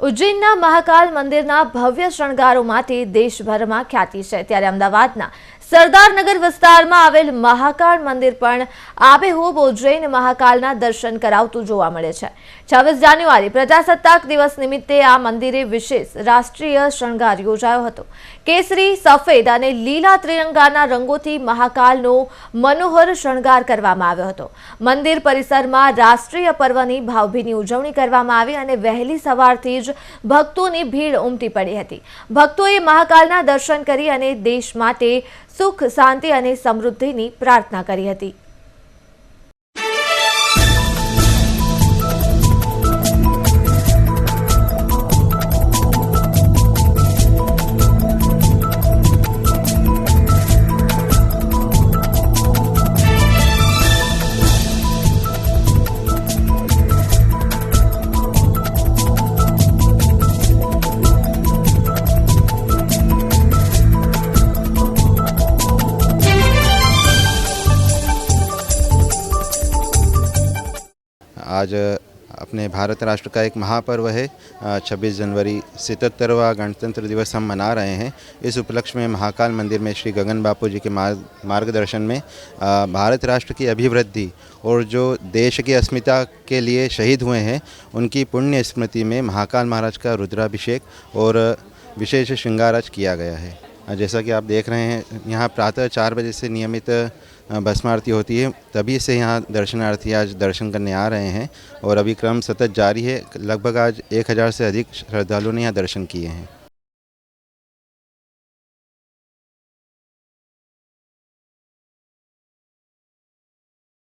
ઉજ્જૈનના મહાકાલ મંદિરના ભવ્ય શણગારોમાંથી દેશભરમાં ખ્યાતિ છે. ત્યારે અમદાવાદના સરદારનગર વિસ્તારમાં આવેલ મહાકાળ મંદિર પણ આબેહૂબ ઉજ્જૈન મહાકાળના દર્શન કરાવતું જોવા મળે છે. છવ્વીસ જાન્યુઆરી પ્રજાસત્તાક દિવસ નિમિત્તે આ મંદિરે વિશેષ રાષ્ટ્રીય શણગાર યોજાયો હતો. કેસરી, સફેદ અને લીલા ત્રિરંગાના રંગોથી મહાકાલનો મનોહર શણગાર કરવામાં આવ્યો હતો. મંદિર પરિસરમાં રાષ્ટ્રીય પર્વની ભાવભીની ઉજવણી કરવામાં આવી અને વહેલી સવારથી જ ભક્તોની ભીડ ઉમટી પડી હતી. ભક્તોએ મહાકાલના દર્શન કરી અને દેશ માટે સુખ શાંતિ અને સમૃદ્ધિની પ્રાર્થના કરી હતી. आज अपने भारत राष्ट्र का एक महापर्व है। छब्बीस जनवरी सितहत्तरवा गणतंत्र दिवस हम मना रहे हैं। इस उपलक्ष्य में महाकाल मंदिर में श्री गगन बापू जी के मार्ग, मार्गदर्शन में भारत राष्ट्र की अभिवृद्धि और जो देश की अस्मिता के लिए शहीद हुए हैं, उनकी पुण्य स्मृति में महाकाल महाराज का रुद्राभिषेक और विशेष श्रृंगार आज किया गया है। जैसा कि आप देख रहे हैं, यहाँ प्रातः चार बजे से नियमित भस्म आरती होती है। तभी से यहाँ दर्शनार्थी आज दर्शन करने आ रहे हैं और अभी क्रम सतत जारी है। लगभग आज एक हज़ार से अधिक श्रद्धालुओं ने यहाँ दर्शन किए हैं।